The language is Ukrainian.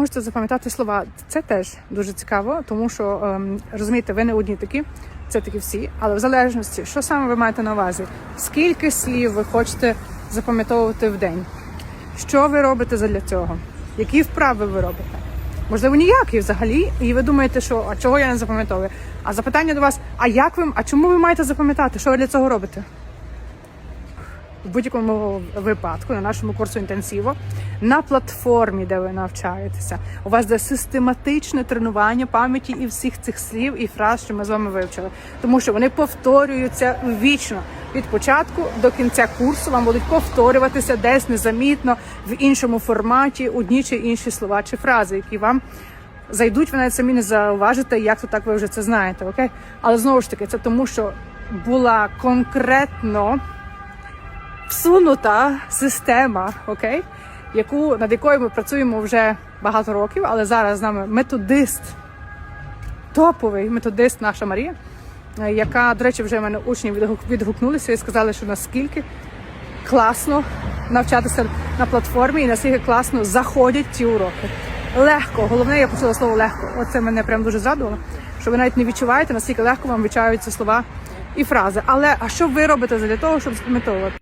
Можете запам'ятати слова. Це теж дуже цікаво, тому що ем, розумієте, ви не одні такі, це такі всі. Але в залежності, що саме ви маєте на увазі, скільки слів ви хочете запам'ятовувати в день, що ви робите задля цього, які вправи ви робите. Можливо, ніякі взагалі, і ви думаєте, що а чого я не запам'ятовую? А запитання до вас: а як ви, а чому ви маєте запам'ятати? Що ви для цього робите? В будь-якому випадку на нашому курсу інтенсиво на платформі, де ви навчаєтеся, у вас буде систематичне тренування пам'яті і всіх цих слів і фраз, що ми з вами вивчили, тому що вони повторюються вічно від початку до кінця курсу. Вам будуть повторюватися десь незамітно в іншому форматі одні чи інші слова чи фрази, які вам. Зайдуть, ви навіть самі не зауважите, як то так ви вже це знаєте, окей? Але знову ж таки, це тому, що була конкретно всунута система, окей, яку над якою ми працюємо вже багато років, але зараз з нами методист, топовий методист, наша Марія, е, яка, до речі, вже в мене учні відгукнулися і сказали, що наскільки класно навчатися на платформі і наскільки класно заходять ці уроки. Легко, головне, я почула слово легко. Оце мене прям дуже зрадувало, що ви навіть не відчуваєте, наскільки легко вам вивчаються слова і фрази. Але а що ви робите для того, щоб запам'ятовувати?